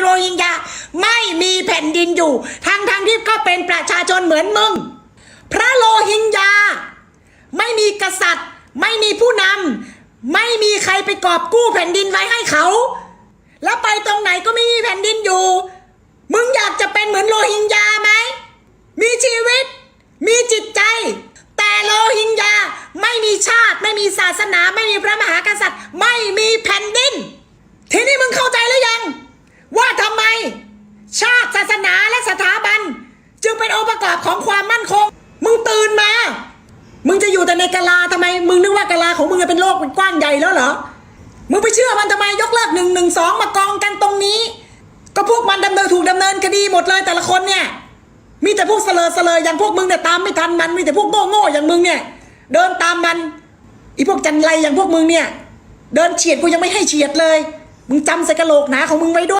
โรฮิงญาไม่มีแผ่นดินอยู่ทั้งทั้งที่ก็เป็นประชาชนเหมือนมึง พระโรฮิงญาไม่มีกษัตริย์ ไม่มีผู้นำไม่มีใครไปกอบกู้แผ่นดินไว้ให้เขา แล้วไปตรงไหนก็ไม่มีแผ่นดินอยู่ มึงอยากจะเป็นเหมือนโรฮิงญาไหมมีชีวิต มีจิตใจ แต่โรฮิงญาไม่มีชาติ ไม่มีศาสนา ไม่มีพระมหากษัตริย์ ไม่มีแผ่นดิน ทีนี้มึงเข้าใจหรือยัง ว่าทำไม ชาติ ศาสนาและสถาบัน จึงเป็นองค์ประกอบของความมั่นคง มึงตื่นมา มึงจะอยู่แต่ในกะลาทำไม มึงนึกว่ากะลาของมึงเป็นโลกเป็นกว้างใหญ่แล้วเหรอ มึงไปเชื่อมันทำไมยกเลิกหนึ่งหนึ่งสองมากองกันตรงนี้ ก็พวกมันดำเนินถูกดำเนินคดีหมดเลยแต่ละคนเนี่ย มีแต่พวกเสลอเสลออย่างพวกมึงเนี่ยตามไม่ทันมัน มีแต่พวกโง่โง่อย่างมึงเนี่ย เดินตามมันอีพวกจันไรอย่างพวกมึงเนี่ย เดินเฉียดกูยังไม่ให้เฉียดเลย มึงจำใส่กระโหลกหนาของมึงไว้ด้วย